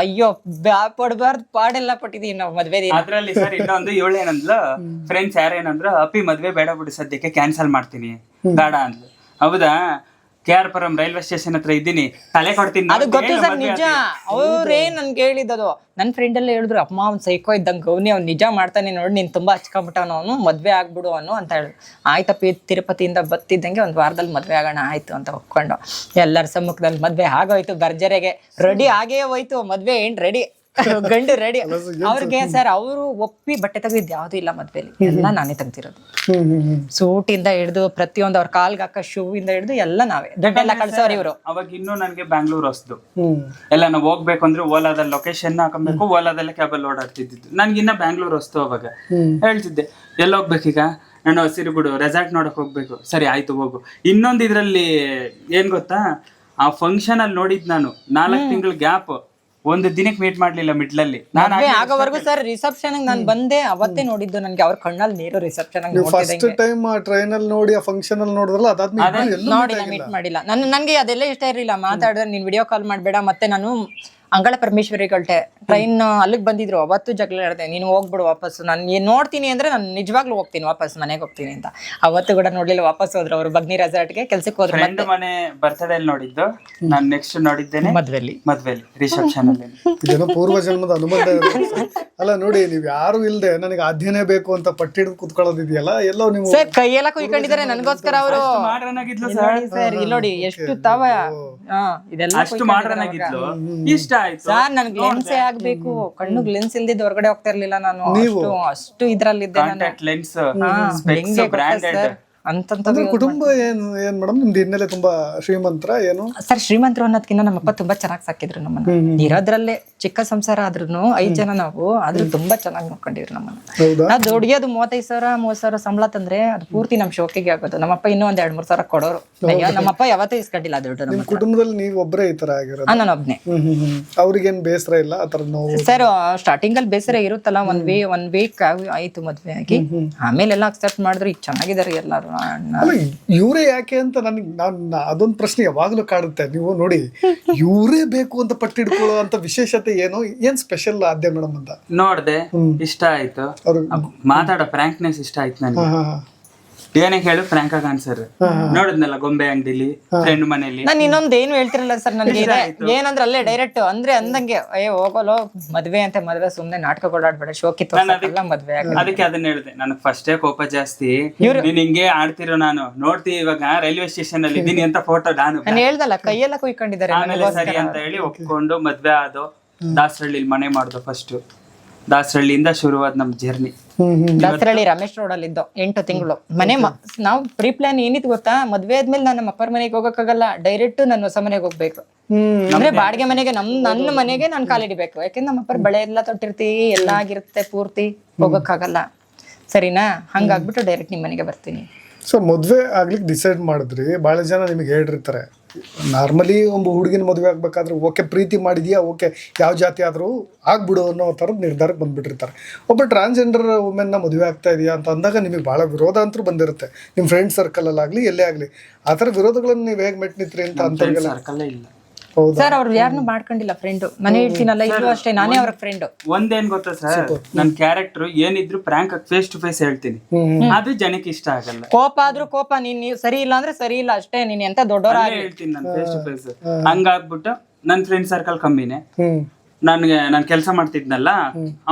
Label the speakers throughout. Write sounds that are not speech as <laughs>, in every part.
Speaker 1: ಅಯ್ಯೋ ಪಡ್ಬಾರ್ದು ಪಾಡೆಲ್ಲ ಪಟ್ಟಿದೀವಿ ನಾವು ಮದ್ವೆ ದಿನ.
Speaker 2: ಅದ್ರಲ್ಲಿ ಸರ್ ಇನ್ನೊಂದು ಏಳು ಏನಂದ್ಲು? ಫ್ರೆಂಡ್ಸ್ ಯಾರೇನಂದ್ರು ಅಪ್ಪಿ ಮದ್ವೆ ಬೇಡ ಬಿಡು ಸದ್ಯಕ್ಕೆ ಕ್ಯಾನ್ಸಲ್ ಮಾಡ್ತೀನಿ. ಬೇಡ ಅಂದ್ಲು. ಹೌದಾ? K R Puram railway station ಹತ್ರ ಇದ್ದೀನಿ. ತಲೆ ಕೊಡ್ತೀನಿ
Speaker 1: ಅದು ಗೊತ್ತು ಸರ್ ನಿಜ. ಅವ್ರೇ ನನ್ಗೆ ಹೇಳಿದ್ದು ನನ್ನ ಫ್ರೆಂಡ್ ಎಲ್ಲ ಹೇಳಿದ್ರು ಅಮ್ಮ ಅವ್ನ್ ಸೈಕೋ ಇದ್ದಂಗೆ ಗೌನಿ ಅವ್ನು ನಿಜ ಮಾಡ್ತಾನೆ ನೋಡಿ ನೀನ್ ತುಂಬಾ ಹಚ್ಕೊಂಬಿಟ್ಟವನು ಅವನು ಮದ್ವೆ ಆಗ್ಬಿಡು ಅವನು ಅಂತ ಹೇಳಿದ್ರು ಆಯ್ತಪ್ಪ ಇದ್ ತಿರುಪತಿಯಿಂದ ಬತ್ತಿದ್ದಂಗೆ ಒಂದ್ ವಾರದಲ್ಲಿ ಮದ್ವೆ ಆಗೋಣ ಆಯ್ತು ಅಂತ ಒಪ್ಕೊಂಡು ಎಲ್ಲರ ಸಮ್ಮುಖದಲ್ಲಿ ಮದ್ವೆ ಆಗೋಯ್ತು ಭರ್ಜರೆಗೆ. ರೆಡಿ ಆಗೇ ಹೋಯ್ತು ಮದ್ವೆ ಏನ್ ರೆಡಿ <laughs> ಗಂಡು ರೆಡಿ ಅವ್ರಿಗೆ ಸರ್ ಅವರು ಒಪ್ಪಿ ಬಟ್ಟೆ ತೆಗೆದಿದ್ದು ಯಾವ್ದು ಇಲ್ಲ ಮದ್ವೆಲಿ. ಎಲ್ಲ ನಾನೇ ತೆಗ್ದಿರೋದು.
Speaker 3: ಸೂಟ್ ಇಂದ ಹಿಡಿದು
Speaker 1: ಸೂಟಿಂದ ಹಿಡ್ದು ಪ್ರತಿಯೊಂದು ಅವ್ರ ಕಾಲ್ಗೆ ಹಾಕ ಶೂ ಇಂದ ಹಿಡಿದು ಎಲ್ಲ ನಾವೇ. ದುಡ್ಡೆಲ್ಲ ಕಳ್ಸೋರು ಇವರು.
Speaker 2: ಅವಾಗ ಇನ್ನೂ ನನಗೆ ಬ್ಯಾಂಗ್ಳೂರ್ ಹೊಸ್ದು. ಎಲ್ಲ ನಾವು ಹೋಗ್ಬೇಕು ಅಂದ್ರೆ ಓಲಾದ ಲೊಕೇಶನ್ ಹಾಕೊಬೇಕು ಓಲಾದಲ್ಲೇ ಕ್ಯಾಬಲ್ಲಿ ಓಡಾಡ್ತಿದ್ದಿದ್ದು. ನನ್ಗಿನ್ನ ಬ್ಯಾಂಗ್ಳೂರ್ ಹೊಸ್ತು ಅವಾಗ. ಹೇಳ್ತಿದ್ದೆ ಎಲ್ಲ ಹೋಗ್ಬೇಕೀಗ ನಾನು ಹಸಿರುಗುಡು ರೆಸಾರ್ಟ್ ನೋಡಕ್ ಹೋಗ್ಬೇಕು. ಸರಿ ಆಯ್ತು ಹೋಗು. ಇನ್ನೊಂದು ಇದ್ರಲ್ಲಿ ಏನ್ ಗೊತ್ತಾ? ಆ ಫಂಕ್ಷನ್ ಅಲ್ಲಿ ನೋಡಿದ್ ನಾನು. ನಾಲ್ಕು ತಿಂಗಳ ಗ್ಯಾಪ್ ಒಂದು ದಿನಕ್ಕೆ ಮೀಟ್ ಮಾಡ್ಲಿಲ್ಲ ಮಿಡ್ಲಲ್ಲಿ. ನಾನು
Speaker 1: ಮದ್ವೆ ಆಗೋವರೆಗೂ ಸರ್ ರಿಸೆಪ್ಷನ್ ನಾನು ಬಂದೆ ಅವತ್ತೇ ನೋಡಿದ್ದು ನನಗೆ ಅವ್ರ ಕಣ್ಣಲ್ಲಿ ನೀರು ರಿಸೆಪ್ಷನ್
Speaker 3: ನೀವು ಫಸ್ಟ್ ಟೈಮ್ ಆ ಟ್ರೈನ್ ಅಲ್ಲಿ ನೋಡಿ ಆ ಫಂಕ್ಷನ್ ಅಲ್ಲಿ ನೋಡಿದ್ರಲ್ಲ ಅದಾದ್ಮೇಲೆ ಎಲ್ಲೂ
Speaker 1: ನೋಡಿಲ್ಲ ಮೀಟ್ ಮಾಡಿಲ್ಲ. ನಾನು ನನ್ಗೆ ಅದೆಲ್ಲ ಇಷ್ಟ ಇರಲಿಲ್ಲ. ಮಾತಾಡಿದ್ರೆ ನೀನ್ ವಿಡಿಯೋ ಕಾಲ್ ಮಾಡ್ಬೇಡ ಮತ್ತೆ ನಾನು ಅಂಗಳ ಪರಮೇಶ್ವರಿ ಗಲ್ಟೆ ಟ್ರೈನ್ ಅಲ್ಲಿಗೆ ಬಂದಿದ್ರು. ಅವತ್ತು ಜಗಳ ಹೇಳಿದೆ ನೀನು ಹೋಗ್ಬಿಡು ವಾಪಸ್ ನಾನು ಏನ್ ನೋಡ್ತೀನಿ ಅಂದ್ರೆ ನಾನು ನಿಜವಾಗ್ಲೂ ಹೋಗ್ತೀನಿ. ವಾಪಸ್ ಮನೆಗೆ ಹೋಗ್ತೀನಿ ಅಂತ. ಅವತ್ತು ಕೂಡ ನೋಡ್ಲಿಲ್ಲ. ವಾಪಸ್ ಹೋದ್ರು ಅವರು ಬಗ್ನಿ ರೆಸಾರ್ಟ್ಗೆ ಕೆಲ್ಸಕ್ಕೆ ಹೋದ್ರು
Speaker 2: ಫ್ರೆಂಡ್ ಮನೆ ಬರ್ತದೆ ನೋಡಿದ್ದು. ನಾನು ನೆಕ್ಸ್ಟ್ ನೋಡಿದ್ದೇನೆ.
Speaker 1: ಮದ್ವೆಲಿ.
Speaker 2: ಮದ್ವೆಲಿ. ರಿಸೆಪ್ಷನ್ ಅಲ್ಲಿ.
Speaker 3: ಇದೇನೋ ಪೂರ್ವ ಜನ್ಮದ ಅನುಬಂಧ. ಅಲ್ಲ ನೋಡಿ ನೀವ್ ಯಾರು ಇಲ್ಲದೆ ನನಗೆ ಆದ್ಯನೇ ಬೇಕು ಅಂತ ಪಟ್ಟಿಡಿದು ಕುತ್ಕೊಳ್ಳೋದಿದೆಯಲ್ಲ ಎಲ್ಲೋ ನೀವು
Speaker 1: ಸರ್ ಕೈಯೆಲ್ಲ ಕುಯ್ಕೊಂಡಿದ್ದಾರೆ ನನಗೋಸ್ಕರ ಅವರು
Speaker 2: ಮಾಡ್ರನ್ ಆಗಿದ್ಲು
Speaker 1: ನೋಡಿ ಸರ್. ಇಲ್ಲಿ ನೋಡಿ ಎಷ್ಟು ತವ ಹಾ ಇದೆಲ್ಲ
Speaker 2: ಅಷ್ಟು ಮಾಡ್ರನ್ ಆಗಿದ್ಲು? ಇಷ್ಟ ಆಯ್ತು?
Speaker 1: ಸರ್ ನನಗೆ ಲೆನ್ಸೇ ಆಗ್ಬೇಕು. ಕಣ್ಣು ಲೆನ್ಸ್ ಇಲ್ಲದೆ ಹೊರಗಡೆ ಹೋಗ್ತಾ ಇರ್ಲಿಲ್ಲ ನಾನು. ಅಷ್ಟು ಅಷ್ಟು ಇದ್ರಲ್ಲಿದ್ದೆ ನಾನು.
Speaker 2: ಕಾಂಟ್ಯಾಕ್ಟ್ ಲೆನ್ಸ್
Speaker 1: ಹಾ,
Speaker 2: ಸ್ಪೆಕ್ಸ್
Speaker 1: ಹೆಂಗೆ ಗೊತ್ತಾ
Speaker 2: ಬ್ರಾಂಡೆಡ್
Speaker 1: ಸರ್? ಅಂತಂತ
Speaker 3: ಕುಟುಂಬ ಏನು ಏನ್ ಮೇಡಮ್? ನಿಮ್ದು ಹಿನ್ನೆಲೆ ತುಂಬಾ ಶ್ರೀಮಂತರ ಏನು?
Speaker 1: ಸರ್ ಶ್ರೀಮಂತರು ಅನ್ನೋದಕ್ಕಿಂತ ನಮ್ಮಪ್ಪ ತುಂಬಾ ಚೆನ್ನಾಗಿ ಸಾಕಿದ್ರು ನಮ್ಮನ್ನ. ಇರೋದ್ರಲ್ಲೇ ಚಿಕ್ಕ ಸಂಸಾರ ಆದ್ರೂ ಐದ್ ಜನ ನಾವು ಆದ್ರೂ ತುಂಬಾ ಚೆನ್ನಾಗಿ ನೋಡ್ಕೊಂಡಿದ್ರು ನಮ್ಮನ್ನ. ನಾವು ದುಡಿಯೋದು ಮೂವತ್ತೈದು ಸಾವಿರ ಮೂವತ್ ಸಾವಿರ ಸಂಬಳ ತಂದ್ರೆ ಅದು ಪೂರ್ತಿ ನಮ್ ಶೋಕಿಗೆ ಆಗೋದು. ನಮ್ಮಪ್ಪ ಇನ್ನೂ ಒಂದ್ ಎರಡ್ ಮೂರ್ ಸಾವಿರ ಕೊಡೋರು. ಅಯ್ಯೋ ನಮ್ಮಪ್ಪ ಯಾವತ್ತೂ ಇಸ್ಕೊಂಡಿಲ್ಲ ದುಡ್ಡು ನಮ್ಮ
Speaker 3: ಕುಟುಂಬದಲ್ಲಿ ನೀವು ಒಬ್ರೇ ಈ ತರ ಆಗಿರೋದು?
Speaker 1: ನಾನು ಒಬ್ನೇ.
Speaker 3: ಅವ್ರಿಗೇನ್ ಬೇಸರ ಇಲ್ಲ ಆತರ ತರ ನೋವು?
Speaker 1: ಸರ್ ಸ್ಟಾರ್ಟಿಂಗ್ ಅಲ್ಲಿ ಬೇಸರ ಇರುತ್ತಲ್ಲ ಒಂದ್ ವೀ ಒನ್ ವೀಕ್ ಆಯ್ತು ಮದ್ವೆ ಆಗಿ. ಆಮೇಲೆಲ್ಲ ಅಕ್ಸೆಪ್ಟ್ ಮಾಡಿದ್ರು ಈಗ ಚೆನ್ನಾಗಿದ್ದಾರೆ ಎಲ್ಲಾರು.
Speaker 3: ಇವರೇ ಯಾಕೆ ಅಂತ ನನಗೆ ನಾನು ಅದೊಂದು ಪ್ರಶ್ನೆ ಯಾವಾಗಲೂ ಕಾಡುತ್ತೆ. ನೀವು ನೋಡಿ ಇವರೇ ಬೇಕು ಅಂತ ಪಟ್ಟಿಡ್ಕೊಳ್ಳೋ ಅಂತ ವಿಶೇಷತೆ ಏನು? ಏನ್ ಸ್ಪೆಷಲ್ ಆದ್ಯ ಮೇಡಮ್ ಅಂತ?
Speaker 2: ನೋಡ್ದೆ ಇಷ್ಟ ಆಯ್ತು. ಮಾತಾಡೋ ಫ್ರಾಂಕ್ನೆಸ್ ಇಷ್ಟ ಆಯ್ತು ನನಗೆ.
Speaker 3: ಹಾ,
Speaker 2: ಹೇಳು ಫ್ರಾಂಕ್ ಆಗಿ ಆನ್ಸರ್ ನೋಡಿದ್ನಲ್ಲ ಗೊಂಬೆ ಅಂಗಡಿಲಿ ಫ್ರೆಂಡ್ ಮನೇಲಿ.
Speaker 1: ನಾನು ಇನ್ನೊಂದು ಏನು ಹೇಳ್ತಿರಲ್ಲ ಸರ್ ನನಗೆ ಇದೆ. ಏನಂದ್ರೆ ಅಲ್ಲೇ ಡೈರೆಕ್ಟ್ ಅಂದ್ರೆ ಅಂದಂಗೆ ಏ ಹೋಗೋಲೋ ಮದ್ವೆ ಅಂತ ಮದ್ವೆ ಸುಮ್ನೆ ನಾಟಕ ಓಡಾಡ್ಬೇಡ ಶೋಕಿ ತೋರ್ಸಕ್ಕೆಲ್ಲ ಮದ್ವೆ
Speaker 2: ಅದಕ್ಕೆ ಅದನ್ನ ಹೇಳಿದೆ. ನನಗೆ ಫಸ್ಟೇ ಕೋಪ ಜಾಸ್ತಿ. ನೀನ್ ಹಿಂಗೆ ಆಡ್ತಿರೋ ನಾನು. ನೋಡ್ತಿ ಇವಾಗ ರೈಲ್ವೆ ಸ್ಟೇಷನ್ ಅಲ್ಲಿ ಇದೀನಿ ಅಂತ ಫೋಟೋ ನಾನು.
Speaker 1: ನಾನು ಹೇಳ್ದಲ್ಲ ಕೈಯೆಲ್ಲ ಕುಯ್ಕೊಂಡಿದ್ದಾರೆ
Speaker 2: ಆಮೇಲೆ ಸರಿ ಅಂತ ಹೇಳಿ ಒಪ್ಕೊಂಡು ಮದ್ವೆ ಆದೋ ದಾಸರಳ್ಳಿಲಿ ಮನೆ ಮಾಡ್ದು ಫಸ್ಟ್ ದಾಸರಳ್ಳಿಯಿಂದ ಶುರುವಾದ ನಮ್ ಜರ್ನಿ
Speaker 1: ದಸರಳ್ಳಿ ರಮೇಶ್ ರೋಡ್ ಅಲ್ಲಿ ಇದ್ದೋ ಎಂಟು ತಿಂಗಳು. ಮನೆ ಮ- ನಾವು ಪ್ರೀ ಪ್ಲಾನ್ ಏನಿತ್ತು ಗೊತ್ತಾ? ಮದ್ವೆ ಆದ್ಮೇಲೆ ನಾನು ನಮ್ಮ ಅಪ್ಪರ ಮನೆಗೆ ಹೋಗಕ್ಕಾಗಲ್ಲ. ಡೈರೆಕ್ಟ್ ನಾನು ಹೊಸ ಮನೆಗೆ ಹೋಗ್ಬೇಕು.
Speaker 3: ಹ್ಮ್
Speaker 1: ಅಂದ್ರೆ ಬಾಡಿಗೆ ಮನೆಗೆ ನಮ್ ನನ್ನ ಮನೆಗೆ ನಾನು ಕಾಲಿಡಿಬೇಕು ಯಾಕೆಂದ್ರೆ ನಮ್ಮ ಅಪ್ಪರ ಬಳೆ ಎಲ್ಲ ತೊಟ್ಟಿರ್ತೀವಿ ಎಲ್ಲ ಆಗಿರುತ್ತೆ ಪೂರ್ತಿ. ಹೋಗಕ್ಕಾಗಲ್ಲ. ಸರಿನಾ? ಹಂಗಾಗ್ಬಿಟ್ಟು ಡೈರೆಕ್ಟ್ ನಿಮ್ ಮನೆಗೆ ಬರ್ತೀನಿ.
Speaker 3: ಸೊ ಮದ್ವೆ ಆಗ್ಲಿಕ್ಕೆ ಡಿಸೈಡ್ ಮಾಡಿದ್ರಿ. ಬಹಳ ಜನ ನಿಮಗೆ ಹೇಳಿರ್ತಾರೆ ನಾರ್ಮಲಿ ಒಂದು ಹುಡುಗಿನ ಮದುವೆ ಆಗ್ಬೇಕಾದ್ರೆ ಓಕೆ ಪ್ರೀತಿ ಮಾಡಿದೆಯಾ? ಓಕೆ ಯಾವ ಜಾತಿ ಆದರೂ ಆಗ್ಬಿಡು ಅನ್ನೋ ಥರದ ನಿರ್ಧಾರಕ್ಕೆ ಬಂದುಬಿಟ್ಟಿರ್ತಾರೆ. ಒಬ್ಬ ಟ್ರಾನ್ಸ್ಜೆಂಡರ್ ವುಮೆನ್ನ ಮದುವೆ ಆಗ್ತಾ ಇದೆಯಾ ಅಂತ ಅಂದಾಗ ನಿಮಗೆ ಭಾಳ ವಿರೋಧ ಅಂತೂ ಬಂದಿರುತ್ತೆ. ನಿಮ್ಮ ಫ್ರೆಂಡ್ ಸರ್ಕಲಲ್ಲಾಗಲಿ ಎಲ್ಲೇ ಆಗಲಿ. ಆ ಥರ ವಿರೋಧಗಳನ್ನು ನೀವು ಹೇಗೆ ಮೆಟ್ನಿತ್ರಿ ಅಂತ ಅಂತ
Speaker 2: ಸರ್ಕಲ್ಲೇ ಇಲ್ಲ.
Speaker 1: ಸರ್ ಅವ್ರು ಯಾರನ್ನು ಮಾಡ್ಕೊಂಡಿಲ್ಲ ಫ್ರೆಂಡ್ ಮನೆ ಇಡ್ತೀನಲ್ಲ ಇಲ್ಲೂ ಅಷ್ಟೇ ನಾನೇ ಅವ್ರ ಫ್ರೆಂಡ್
Speaker 2: ಒಂದೇನ್ ಗೊತ್ತಾ ಸರ್ ನನ್ ಕ್ಯಾರೆಕ್ಟರ್ ಏನಿದ್ರು ಪ್ರ್ಯಾಂಕ್ ಫೇಸ್ ಟು ಫೇಸ್ ಹೇಳ್ತೀನಿ. ಅದು ಜನಕ್ಕೆ ಇಷ್ಟ ಆಗಲ್ಲ.
Speaker 1: ಕೋಪ ಆದ್ರೂ ಕೋಪ ನೀನ್ ನೀವ್ ಸರಿ ಇಲ್ಲ ಅಂದ್ರೆ ಸರಿ ಇಲ್ಲ ಅಷ್ಟೇ ನೀನ್ ಎಂತ ದೊಡ್ಡವರ
Speaker 2: ಹೇಳ್ತೀನಿ ನಾನು ಫೇಸ್ ಟು ಫೇಸ್ ಹಂಗಾಗ್ಬಿಟ್ಟು ನನ್ ಫ್ರೆಂಡ್ ಸರ್ಕಲ್ ಕಮ್ಮಿನೇ. ನನ್ಗೆ ನಾನು ಕೆಲಸ ಮಾಡ್ತಿದ್ನಲ್ಲ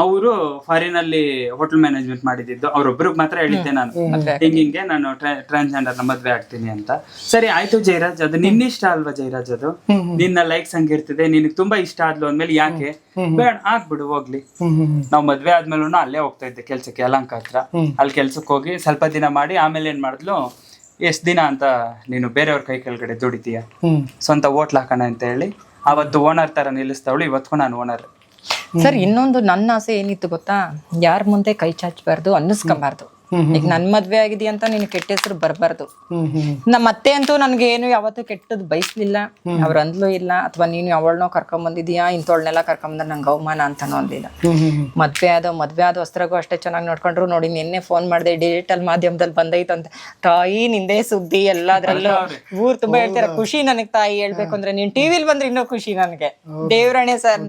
Speaker 2: ಅವರು ಫಾರಿನ್ ಅಲ್ಲಿ ಹೋಟೆಲ್ ಮ್ಯಾನೇಜ್ಮೆಂಟ್ ಮಾಡಿದ್ದು. ಅವ್ರೊಬ್ರಿಗೆ ಮಾತ್ರ ಹೇಳಿದ್ದೆ ನಾನು. ಹಿಂಗಿಂಗ್ ಹಿಂಗೆ ನಾನು ಟ್ರಾನ್ಸ್ಜೆಂಡರ್ನ ಮದ್ವೆ ಆಗ್ತೀನಿ ಅಂತ. ಸರಿ ಆಯ್ತು ಜೈರಾಜ್ ಅದು ನಿನ್ನ ಇಷ್ಟ ಅಲ್ವಾ ಜೈರಾಜ್ ಅದು? ನಿನ್ನ ಲೈಕ್ಸ್ ಹಂಗಿರ್ತದೆ ನಿನಗೆ ತುಂಬಾ ಇಷ್ಟ ಆದ್ಲು ಅಂದ್ಮೇಲೆ ಯಾಕೆ? ಬೇಡ ಆಗ್ಬಿಡು ಹೋಗ್ಲಿ. ನಾವ್ ಮದ್ವೆ ಆದ್ಮೇಲೂ ಅಲ್ಲೇ ಹೋಗ್ತಾ ಇದ್ದೆ ಕೆಲ್ಸಕ್ಕೆ ಯಲಂಕ ಹತ್ರ. ಅಲ್ಲಿ ಕೆಲ್ಸಕ್ಕೆ ಹೋಗಿ ಸ್ವಲ್ಪ ದಿನ ಮಾಡಿ ಆಮೇಲೆ ಏನ್ ಮಾಡಿದ್ಲು? ಎಷ್ಟ್ ದಿನ ಅಂತ ನೀನು ಬೇರೆಯವ್ರ ಕೈ ಕೆಳಗಡೆ ದುಡಿತೀಯ? ಸ್ವಂತ ಹೋಟ್ಲ್ ಹಾಕೋಣ ಅಂತ ಹೇಳಿ ಅವತ್ತು ಓನರ್ ತರ ನಿಲ್ಲಿಸ್ತಾವಳು ಇವತ್ತು ನಾನು ಓನರ್
Speaker 1: ಸರ್, ಇನ್ನೊಂದು ನನ್ನ ಆಸೆ ಏನಿತ್ತು ಗೊತ್ತಾ? ಯಾರ ಮುಂದೆ ಕೈ ಚಾಚಬಾರ್ದು ಅನ್ನಿಸ್ಕೊಂಬಾರ್ದು. ಈಗ ನನ್ ಮದ್ವೆ ಆಗಿದೆ ಅಂತ ನಿನ್ ಕೆಟ್ಟ ಹೆಸರು ಬರ್ಬಾರ್ದು. ನಮ್ಮ ಅತ್ತೆ ಅಂತೂ ನನ್ಗೆ ಏನು ಯಾವತ್ತೂ ಕೆಟ್ಟದ್ ಬಯಸ್ಲಿಲ್ಲ. ಅವ್ರ ಅಂದ್ಲು ಇಲ್ಲ. ಅಥವಾ ನೀನು ಯಾವಳ್ನೋ ಕರ್ಕೊಂಡ್ ಬಂದಿದ್ಯಾ ಇಂಥವಳನ್ನೆಲ್ಲ ಕರ್ಕೊಂಬಂದ್ರೆ ನಂಗೆ ಅವಮಾನ ಅಂತಾನೂ ಅಂದಿಲ್ಲ. ಮದ್ವೆ ಆದ ಮದ್ವೆ ಆದ ವಸ್ತ್ರಗೂ ಅಷ್ಟೇ ಚೆನ್ನಾಗಿ ನೋಡ್ಕೊಂಡ್ರು. ನೋಡಿ ನಿನ್ನೆ ಫೋನ್ ಮಾಡಿದೆ ಡಿಜಿಟಲ್ ಮಾಧ್ಯಮದಲ್ಲಿ ಬಂದೈತೆ ಅಂತ. ತಾಯಿ ನಿಂದೇ ಸುದ್ದಿ ಎಲ್ಲದ್ರಲ್ಲೂ ಊರ್ ತುಂಬಾ ಹೇಳ್ತಾರೆ ಖುಷಿ ನನಗ್ ತಾಯಿ ಹೇಳ್ಬೇಕು ಅಂದ್ರೆ ನೀನ್ ಟಿವಿಲ್ ಬಂದ್ರೆ ಇನ್ನೂ ಖುಷಿ ನನಗೆ. ದೇವ್ರಣೆ ಸರ್.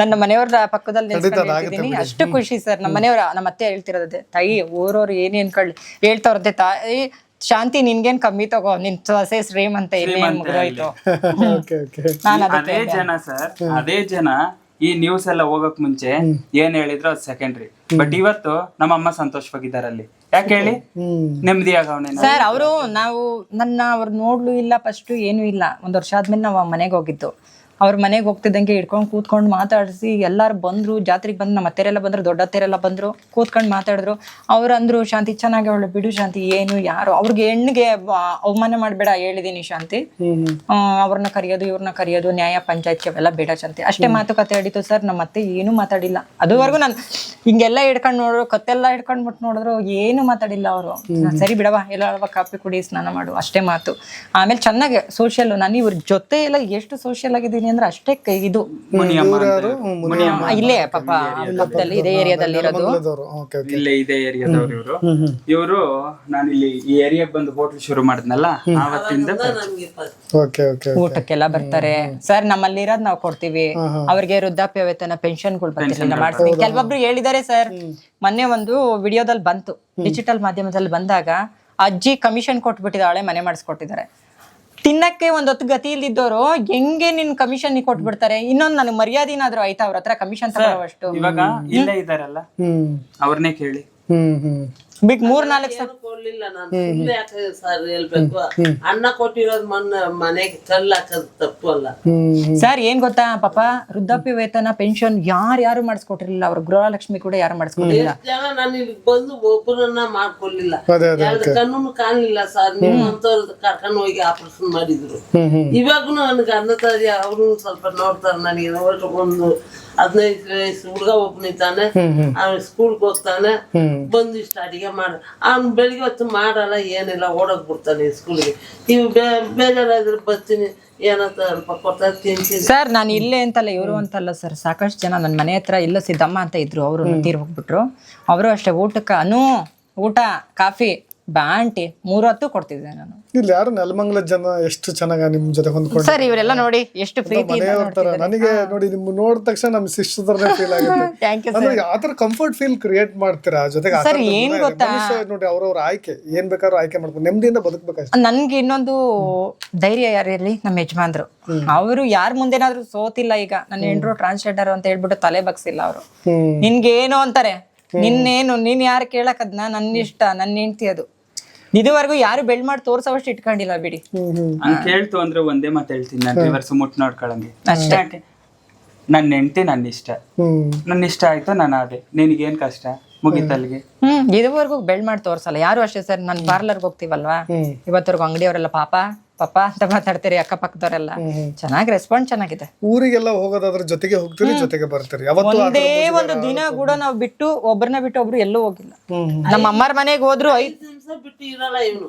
Speaker 1: ನನ್ನ ಮನೆಯವ್ರ ಪಕ್ಕದಲ್ಲಿ ನಿಲ್ಸ್ಕೊಂಡ್ ಅಷ್ಟು ಖುಷಿ ಸರ್. ನಮ್ಮ ಮನೆಯವ್ರ ನಮ್ಮ ಅತ್ತೆ ಹೇಳ್ತಿರೋದೇ ತಾಯಿ ಊರವ್ರು ಏನೇ ಅನ್ಕೊಳ್ಳಿ ಹೇಳ್ತಾವ್ರದ್ದೆ ತಾಯಿ ಶಾಂತಿ ನಿನ್ಗೇನ್ ಕಮ್ಮಿ ತಗೋ ನಿನ್ ಸೊಸೆ ಶ್ರೀಮಂತ ಅಂತ ಮುಗ್ದೋಯ್ತು. <laughs> ಅದಕ್ಕೆ
Speaker 2: ಅದೇ ಜನ ಸರ್ ಅದೇ ಜನ ಈ ನ್ಯೂಸ್ ಎಲ್ಲ ಹೋಗಕ್ ಮುಂಚೆ ಏನ್ ಹೇಳಿದ್ರು ಅದು ಸೆಕೆಂಡ್ರಿ ಬಟ್ ಇವತ್ತು ನಮ್ಮ ಅಮ್ಮ ಸಂತೋಷವಾಗಿದ್ದಾರೆ ಅಲ್ಲಿ. ಯಾಕೆ ಹೇಳಿ?
Speaker 3: ನೆಮ್ಮದಿ
Speaker 2: ನೆಮ್ಮದಿಯಾಗವನೆ
Speaker 1: ಸರ್ ಅವರು ನಾವು ನನ್ನ ಅವ್ರು ನೋಡ್ಲು ಇಲ್ಲ ಫಸ್ಟ್ ಏನು ಇಲ್ಲ. ಒಂದ್ ವರ್ಷ ಆದ್ಮೇಲೆ ನಾವು ಮನೆಗೆ ಹೋಗಿದ್ದು. ಅವ್ರ ಮನೆಗೆ ಹೋಗ್ತಿದ್ದಂಗೆ ಹಿಡ್ಕೊಂಡು ಕೂತ್ಕೊಂಡು ಮಾತಾಡಿಸಿ ಎಲ್ಲರೂ ಬಂದ್ರು ಜಾತ್ರೆಗೆ ಬಂದು ನಮ್ಮ ಅತ್ತೆರೆಲ್ಲ ಬಂದರು ದೊಡ್ಡ ಅತ್ತೆರೆಲ್ಲ ಬಂದ್ರು ಕೂತ್ಕೊಂಡು ಮಾತಾಡಿದ್ರು. ಅವ್ರು ಅಂದರು ಶಾಂತಿ ಚೆನ್ನಾಗಿ ಅವಳು ಬಿಡು ಶಾಂತಿ ಏನು ಯಾರು? ಅವ್ರಿಗೆ ಹೆಣ್ಣಿಗೆ ಅವಮಾನ ಮಾಡಬೇಡ ಹೇಳಿದ್ದೀನಿ ಶಾಂತಿ. ಅವ್ರನ್ನ ಕರೆಯೋದು ಇವ್ರನ್ನ ಕರೆಯೋದು ನ್ಯಾಯ ಪಂಚಾಯತ್ ಅವೆಲ್ಲ ಬೇಡ ಶಾಂತಿ. ಅಷ್ಟೇ ಮಾತುಕತೆ ಆಡಿತು ಸರ್ ನಮ್ಮ ಅತ್ತೆ ಏನು ಮಾತಾಡಿಲ್ಲ. ಅದುವರೆಗೂ ನಾನು ಹಿಂಗೆಲ್ಲ ಹಿಡ್ಕೊಂಡು ನೋಡ್ರು ಕತ್ತೆಲ್ಲ ಹಿಡ್ಕೊಂಡ್ಬಿಟ್ಟು ನೋಡಿದ್ರು ಏನು ಮಾತಾಡಿಲ್ಲ ಅವರು. ಸರಿ ಬಿಡವಾ ಎಲ್ಲ ಕಾಫಿ ಕುಡಿ ಸ್ನಾನ ಮಾಡು ಅಷ್ಟೇ ಮಾತು. ಆಮೇಲೆ ಚೆನ್ನಾಗಿ ಸೋಷಿಯಲ್ ನಾನು ಇವ್ರ ಜೊತೆ ಎಲ್ಲ ಎಷ್ಟು ಸೋಷಿಯಲ್ ಆಗಿದ್ದೀನಿ ಅಂದ್ರೆ ಅಷ್ಟೇ ಕೈ ಇದು. ಇಲ್ಲೇ ಪಾಪ ಪಕ್ಕದಲ್ಲಿ ಇದೇ ಏರಿಯಾದಲ್ಲಿ ಇರೋದು.
Speaker 3: Okay okay.
Speaker 2: ಇಲ್ಲೇ ಇದೇ ಏರಿಯಾದವ್ರು ಇವರು. ಇವರು ನಾನು ಇಲ್ಲಿ ಈ ಏರಿಯಾ ಬಂದು ಹೋಟ್ಲ್ ಶುರು ಮಾಡಿದ್ನಲ್ಲ ಆವತ್ತಿಂದ
Speaker 3: ಓಕೆ ಓಕೆ
Speaker 1: ಊಟಕ್ಕೆಲ್ಲ ಬರ್ತಾರೆ. ಸರ್ ನಮ್ಮಲ್ಲಿ ಇರೋದ್ ನಾವು ಕೊಡ್ತೀವಿ. ಅವ್ರಿಗೆ ವೃದ್ಧಾಪ್ಯ ವೇತನ ಪೆನ್ಷನ್ ಬರ್ತಿರ್ಲಿಲ್ಲ ಮಾಡ್ತೀವಿ ಕೆಲವೊಬ್ರು ಹೇಳಿದ್ದಾರೆ ಸರ್. ಮೊನ್ನೆ ಒಂದು ವಿಡಿಯೋದಲ್ಲಿ ಬಂತು. ಡಿಜಿಟಲ್ ಮಾಧ್ಯಮದಲ್ಲಿ ಬಂದಾಗ ಅಜ್ಜಿ ಕಮಿಷನ್ ಕೊಟ್ಬಿಟ್ಟಿದ್ದಾಳೆ ಮನೆ ಮಾಡಿಸ್ಕೊಟ್ಟಿದ್ದಾರೆ. ತಿನ್ನಕ್ಕೆ ಒಂದ್ ಹೊತ್ತು ಗತಿ ಇಲ್ದಿದ್ದವರು ಹೆಂಗೆ ನಿನ್ ಕಮಿಷನ್ ಕೊಟ್ಬಿಡ್ತಾರೆ? ಇನ್ನೊಂದ್ ನನಗೆ ಮರ್ಯಾದಿನಾದ್ರೂ ಆಯ್ತಾ ಅವ್ರ ಹತ್ರ ಕಮಿಷನ್ ತಗೊಳ್ಳೋವಷ್ಟು
Speaker 2: ಇವಾಗ ಇಲ್ಲೇ ಇದಾರಲ್ಲ?
Speaker 3: ಹ್ಮ್.
Speaker 2: ಅವ್ರನ್ನೇ ಕೇಳಿ.
Speaker 3: ಹ್ಮ್ ಹ್ಮ್.
Speaker 1: ಬಿಗ್ ಮೂರ್ ನಾಲ್ಕು ಸಲ
Speaker 4: ಕೊಡ್ಲಿಲ್ಲ ನಾನು. ಸುಳ್ಳು ಯಾಕೆ ಸರ್ ಹೇಳ್ಬೇಕು? ಅನ್ನ ಕೊಟ್ಟಿರೋದ್ ಮೊನ್ನೆ ಮನೆಗೆ ಕಲ್ಲು ಹಾಕೋದು ತಪ್ಪು ಅಲ್ಲ.
Speaker 1: ಸರ್ ಏನ್ ಗೊತ್ತಾ ಪಾಪ? ವೃದ್ಧಾಪ್ಯ ವೇತನ ಪೆನ್ಷನ್ ಯಾರು ಯಾರು ಮಾಡಿಸ್ಕೊಟ್ಟಿರ್ಲಿಲ್ಲ. ಅವ್ರ ಗೃಹಲಕ್ಷ್ಮಿ ಕೂಡ ಯಾರು ಮಾಡಿಸ್ಕೊಟ್ಟಿಲ್ಲ
Speaker 4: ಜನ ನಾನು ಇಲ್ಲಿ ಬಂದು ಒಬ್ಬರನ್ನ ಮಾಡ್ಕೊಡ್ಲಿಲ್ಲ. ಎರಡು ಕಣ್ಣು ಕಾಣಲಿಲ್ಲ ಸರ್. ನೀವು ಅಂತವ್ರದ್ದು ಕರ್ಕೊಂಡು ಹೋಗಿ ಆಪರೇಷನ್ ಮಾಡಿದ್ರು. ಇವಾಗ ನನಗೆ ಅನ್ನ ತಾರಿ ಅವರು ಸ್ವಲ್ಪ ನೋಡ್ತಾರೆ. ನನಗೆ ಒಂದು ಹದಿನೈದು ವಯಸ್ಸು ಹುಡುಗ ಒಬ್ಬನಿದ್ದಾನೆ ಅವ್ನು ಸ್ಕೂಲ್ಗೆ ಹೋಗ್ತಾನೆ ಬಂದು ಇಷ್ಟ ಅಡಿಗೆ ಮಾಡ ಅವ್ನು ಬೆಳಿಗ್ಗೆ ಹೊತ್ತು ಮಾಡಲ್ಲ ಏನಿಲ್ಲ ಓಡೋಗ್ ಬಿಡ್ತಾನೆ ಸ್ಕೂಲ್ಗೆ ನೀವ್ ಬೇ ಬೇಜಾರಾದ್ರೆ ಬರ್ತೀನಿ
Speaker 1: ಸರ್ ನಾನು ಇಲ್ಲೇ ಅಂತಲ್ಲ ಇವರು ಅಂತಲ್ಲ ಸರ್ ಸಾಕಷ್ಟು ಜನ ನನ್ನ ಮನೆ ಹತ್ರ ಇಲ್ಲ ಸಿದ್ದಮ್ಮ ಅಂತ ಇದ್ರು ಅವರು ತೀರ್ ಹೋಗ್ಬಿಟ್ರು ಅವರು ಅಷ್ಟೇ ಊಟಕ್ಕೆ ಅನು ಊಟ ಕಾಫಿ. ಬಾ ಆಂಟಿ ಮೂರು ಹೊತ್ತು ಕೊಡ್ತಿದ್ದೆ ನಾನು.
Speaker 3: ಇಲ್ಲಿ ಯಾರು ನೆಲಮಂಗಲ ಜನ ಎಷ್ಟು ಚೆನ್ನಾಗ ನಿಮ್ ಜೊತೆ ಹೊಂದ್ಕೊಂಡು
Speaker 1: ಸರ್ ಇವರೆಲ್ಲ ನೋಡಿ ಎಷ್ಟು ಪ್ರೀತಿ
Speaker 3: ಮನೆಯವ್ರ ನನಗೆ ನೋಡಿ ನಿಮ್ ನೋಡಿದ ತಕ್ಷಣ ನಮ್ ಸಿಸ್ಟರ್ ತರನೇ ಫೀಲ್ ಆಗುತ್ತೆ
Speaker 1: ಥ್ಯಾಂಕ್ ಯು
Speaker 3: ಅಂದ್ರೆ ಆತರ ಕಂಫರ್ಟ್ ಫೀಲ್ ಕ್ರಿಯೇಟ್ ಮಾಡ್ತೀರಾ? ಜೊತೆಗೆ
Speaker 1: ಸರ್, ಏನ್ ಗೊತ್ತಾ?
Speaker 3: ನೋಡಿ ಅವ್ರವ್ರ ಆಯ್ಕೆ ಏನ್ ಬೇಕಾದ್ರೂ ಆಯ್ಕೆ ಮಾಡ್ಕೊಂಡು ನೆಮ್ಮದಿಯಿಂದ ಬದುಕಬೇಕು
Speaker 1: ನನ್ಗೆ ಇನ್ನೊಂದು ಧೈರ್ಯ ಯಾರಲ್ಲಿ ನಮ್ಮ ಯಜಮಾನ್ರು. ಅವರು ಯಾರ ಮುಂದೆನಾದ್ರೂ ಸೋತಿಲ್ಲ ಈಗ. ನನ್ನ ಹೆಂಡ್ರು ಟ್ರಾನ್ಸ್ಲೇಟರ್ ಅಂತ ಹೇಳ್ಬಿಟ್ಟು ತಲೆ ಬಗ್ಸಿಲ್ಲ ಅವರು.
Speaker 3: ನಿನ್ಗೆ
Speaker 1: ಏನು ಅಂತಾರೆ. ನಿನ್ನೇನು ನೀನ್ ಯಾರು ಅದ್ನ? ನನ್ನ ಇಷ್ಟ ನನ್ನ ಹೆಂಡ್ತಿ ಅದು. ಇದುವರೆಗೂ ಯಾರು ಬೆಳ್ ಮಾಡಿ ತೋರ್ಸೋವಷ್ಟು ಇಟ್ಕೊಂಡಿಲ್ಲ ಬಿಡಿ.
Speaker 2: ಹಂಗ್ ಕೇಳ್ತು ಅಂದ್ರೆ ಒಂದೇ ಮಾತು ಹೇಳ್ತೀನಿ. ನಾನು ರಿವರ್ಸ್ ಮುಟ್ ನೋಡ್ಕೊಳಂಗೆ. ಯಾಕೆ? ನನ್ನ ಹೆಂಡತಿ ನನ್ನ ಇಷ್ಟ. ನನ್ನ ಇಷ್ಟ ಆಯ್ತು ನಾನು ಅದೇ ನಿನಗೇನ್ ಕಷ್ಟ? ಮುಗಿತಲ್ಗೆ.
Speaker 1: ಹ್ಮ್ ಇದುವರೆಗೂ ಬೆಳ್ ಮಾಡಿ ತೋರ್ಸಲ್ಲ. ಯಾರು ಅಷ್ಟೇ ಸರ್? ನಾನು ಪಾರ್ಲರ್ಗೆ ಹೋಗ್ತೀವಲ್ವಾ? ಇವತ್ತವರೆಗೂ ಅಂಗಡಿಯವರೆಲ್ಲ ಪಾಪ. ಪಾಪ ಅಂತ ಮಾತಾಡ್ತೀರಿ ಅಕ್ಕಪಕ್ಕದವರೆಲ್ಲ. ಚೆನ್ನಾಗಿ ರೆಸ್ಪಾನ್ಸ್ ಚೆನ್ನಾಗಿದೆ.
Speaker 3: ಊರಿಗೆಲ್ಲ ಹೋಗೋದಾದ್ರ ಜೊತೆಗೆ ಹೋಗ್ತೀರಿ ಜೊತೆಗೆ ಬರ್ತೀರಿ. ಯಾವತ್ತು
Speaker 1: ಒಂದೇ ಒಂದು ದಿನ ಕೂಡ ನಾವು ಬಿಟ್ಟು ಒಬ್ಬರನ್ನ ಬಿಟ್ಟು ಒಬ್ರು ಎಲ್ಲೂ ಹೋಗಿಲ್ಲ. ನಮ್ಮ ಅಮ್ಮರ ಮನೆಗೆ ಹೋದ್ರು ಐದ್
Speaker 4: ನಿಮಿಷ ಬಿಟ್ಟು ಇರಲ್ಲ ಇವನು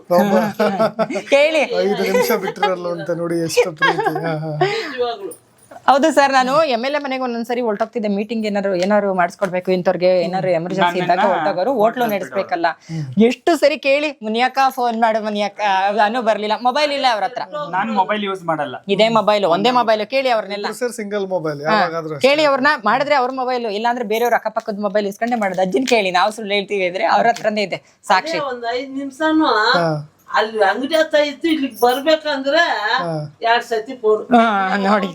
Speaker 1: ಕೇಳಿ.
Speaker 3: ಐದು ನಿಮಿಷ ಬಿಟ್ಟಿರಲ್ಲ ಅಂತ ನೋಡಿ ಎಷ್ಟು ಪ್ರೀತಿ. ಹಾ ಹಾ.
Speaker 4: ನಿಜವಾಗ್ಲು.
Speaker 1: ಹೌದು ಸರ್ ನಾನು ಎಂ ಎಲ್ ಎ ಮನೆಗೆ ಒಂದೊಂದ್ಸರಿ ಹೊರಟೋಗ್ತಿದ್ದೆ. ಮೀಟಿಂಗ್ ಏನಾರು ಏನಾರು ಮಾಡಿಸ್ಕೊಡ್ಬೇಕು ಇಂಥವ್ರಿಗೆ ಏನಾರು ಎಮರ್ಜೆನ್ಸಿ ಇದ್ದಾಗ ಹೊರಟೋಗೋರು ಹೋಟ್ಲು ನಡೆಸ್ಬೇಕಲ್ಲ. ಎಷ್ಟು ಸರಿ ಕೇಳಿ ಮುನಿಯಕ್ಕ ಫೋನ್ ಮಾಡು ಮುನಿಯಕ್ಕ. ನಾನು ಬರ್ಲಿಲ್ಲ. ಮೊಬೈಲ್ ಇಲ್ಲ ಅವ್ರ ಹತ್ರ.
Speaker 2: ನಾನು ಮೊಬೈಲ್ ಯೂಸ್ ಮಾಡಲ್ಲ.
Speaker 1: ಇದೇ ಮೊಬೈಲ್ ಒಂದೇ ಮೊಬೈಲ್ ಕೇಳಿ ಅವ್ರನ್ನೆಲ್ಲ.
Speaker 3: ಸರ್ ಸಿಂಗಲ್ ಮೊಬೈಲ್ ಯಾವಾಗಾದ್ರೂ
Speaker 1: ಕೇಳಿ ಅವ್ರನ್ನ ಮಾಡಿದ್ರೆ ಅವ್ರ ಮೊಬೈಲ್ ಇಲ್ಲಾಂದ್ರೆ ಬೇರೆಯವ್ರ ಅಕ್ಕಪಕ್ಕದ ಮೊಬೈಲ್ ಇಸ್ಕೊಂಡೆ ಮಾಡೋದು. ಅಜ್ಜಿನ ಕೇಳಿ ನಾವು ಸುಳ್ಳು ಹೇಳ್ತೀವಿ ಇದ್ರೆ ಅವ್ರ ಹತ್ರನೇ ಇದೆ ಸಾಕ್ಷಿ.
Speaker 4: ಒಂದ್ ಐದ್ ನಿಮಿಷನು ಅಲ್ಲಿ ಅಂಗಡಿ ಹತ್ತ ಇತ್ತು ಇಲ್ಲಿಗೆ ಬರ್ಬೇಕಂದ್ರೆ ಎರಡ್ ಸತಿ ಫೋನ್
Speaker 1: ನೋಡಿ.